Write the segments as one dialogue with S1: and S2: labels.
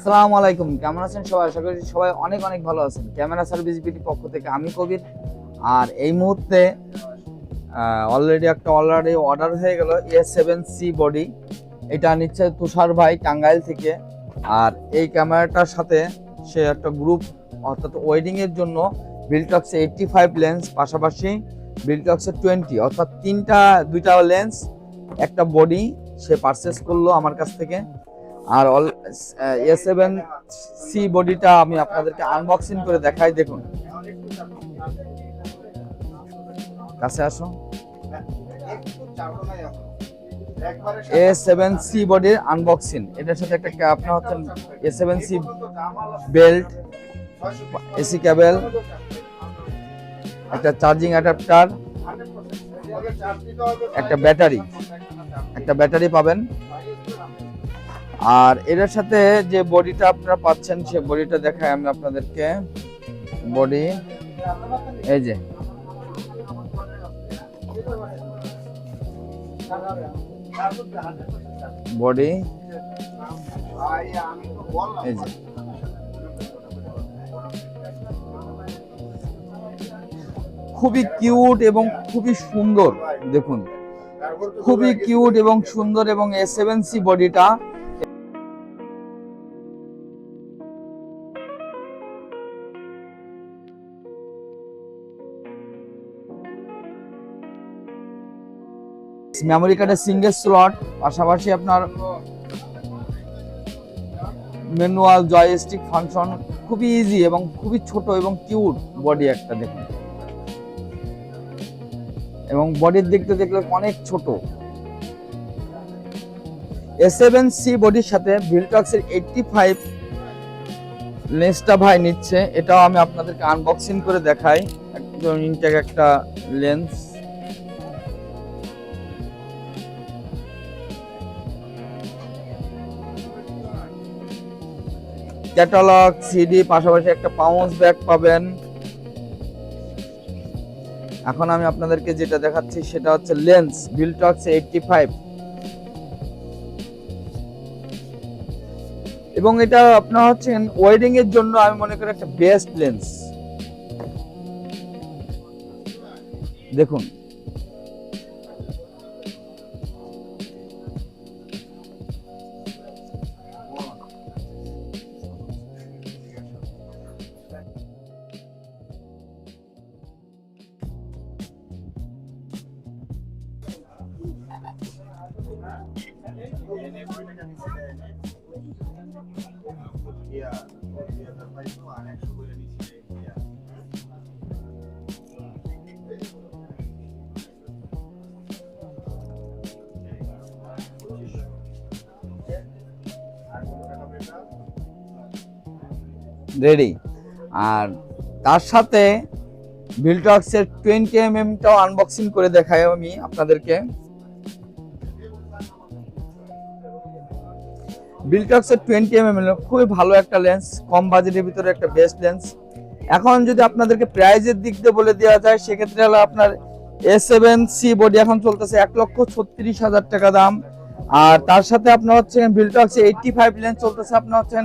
S1: আসসালামু আলাইকুম। কেমন আছেন সবাই? আশা করি সবাই অনেক অনেক ভালো আছেন। ক্যামেরা সার্ভিস বিটি পক্ষ থেকে আমি কবির। আর এই মুহূর্তে অলরেডি একটা অলরেডি অর্ডার হয়ে গেল এ সেভেন সি বডি এটা নিচ্ছে তুষার ভাই টাঙ্গাইল থেকে। আর এই ক্যামেরাটার সাথে সে একটা গ্রুপ অর্থাৎ ওয়েডিংয়ের জন্য বিলটক্স এইটটি ফাইভ লেন্স পাশাপাশি বিলটক্সের টোয়েন্টি অর্থাৎ তিনটা, দুইটা লেন্স একটা বডি সে পারচেস করল আমার কাছ থেকে। আর অল এ সেভেন সি বডিটা আমি আপনাদেরকে আনবক্সিং করে দেখাই, দেখুন। কাছে আসো। এ সেভেন সি বডির আনবক্সিং এটার সাথে একটা আপনার হচ্ছে A seven C belt AC cable একটা চার্জিং অ্যাডাপ্টার একটা ব্যাটারি একটা ব্যাটারি পাবেন। আর এটার সাথে যে বডিটা আপনারা পাচ্ছেন, সে বডিটা দেখাই আমি আপনাদেরকে। বডি, এই যে। বডি, এই যে। খুবই কিউট এবং খুবই সুন্দর, দেখুন। খুবই কিউট এবং সুন্দর এবং এ সেভেন সি বডিটা মেমোরি কার্ডের সিঙ্গেল স্লট পাশাপাশি আপনার ম্যানুয়াল জয়স্টিক ফাংশন খুবই ইজি এবং খুবই ছোট এবং কিউট বডি একটা দেখুন। এবং বডির দিকটা দেখলে অনেক ছোট। এস সি বডির সাথে ভিলটক্সের এইটটি ফাইভ লেন্সটা ভাই নিচ্ছে। এটাও আমি আপনাদেরকে আনবক্সিং করে দেখাই। একদম ইনটেক একটা লেন্স ক্যাটালগ সিডি পাশাপাশি একটা পাউন্স ব্যাগ পাবেন। এখন আমি আপনাদেরকে যেটা দেখাচ্ছি সেটা হচ্ছে লেন্স বিলটক্স এইটটি ফাইভ এবং এটা আপনার হচ্ছে ওয়েডিং এর জন্য আমি মনে করি একটা বেস্ট লেন্স দেখুন রেডি আর তার সাথে বিলটক্সের টোয়েন্টি এম এমটাও আনবক্সিং করে দেখাই আমি আপনাদেরকে। বিলটক্সের টোয়েন্টি এম এম খুবই ভালো একটা লেন্স কম বাজেটের ভিতরে একটা বেস্ট লেন্স এখন যদি আপনাদেরকে প্রাইজের দিক দিয়ে বলে দেওয়া যায়, সেক্ষেত্রে হলো আপনার এ সেভেন সি বডি এখন চলতেছে এক লক্ষ ছত্রিশ হাজার টাকা দাম। আর তার সাথে আপনার হচ্ছে বিলটক্স এইটটি ফাইভ লেন্স চলতেছে, আপনার হচ্ছেন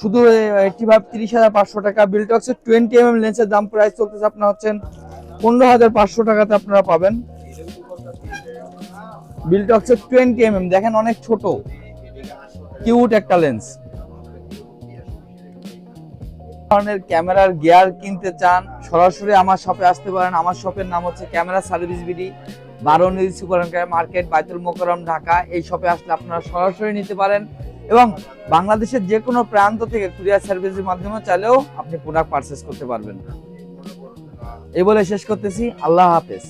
S1: শুধু এইটটি ফাইভ তিরিশ হাজার পাঁচশো টাকা। বিলটক্সের টোয়েন্টি এম এম লেন্সের দাম প্রাইস চলতেছে আপনার হচ্ছেন পনেরো হাজার পাঁচশো টাকাতে আপনারা পাবেন। বিলটক্সের টোয়েন্টি এম এম দেখেন অনেক ছোট। কিউট একটা লেন্স। ধরনের ক্যামেরার গিয়ার কিনতে চান, সরাসরি আমার শপে আসতে পারেন। আমার শপের নাম হচ্ছে ক্যামেরা সার্ভিস বিডি বারো সুপার মার্কেট, বাইতুল মোকরম ঢাকা। এই শপে আসলে আপনারা সরাসরি নিতে পারেন এবং বাংলাদেশের যে কোনো প্রান্ত থেকে কুরিয়ার সার্ভিসের মাধ্যমে চাইলেও আপনি প্রোডাক্ট পারচেস করতে পারবেন। এই বলে শেষ করতেছি। আল্লাহ হাফেজ।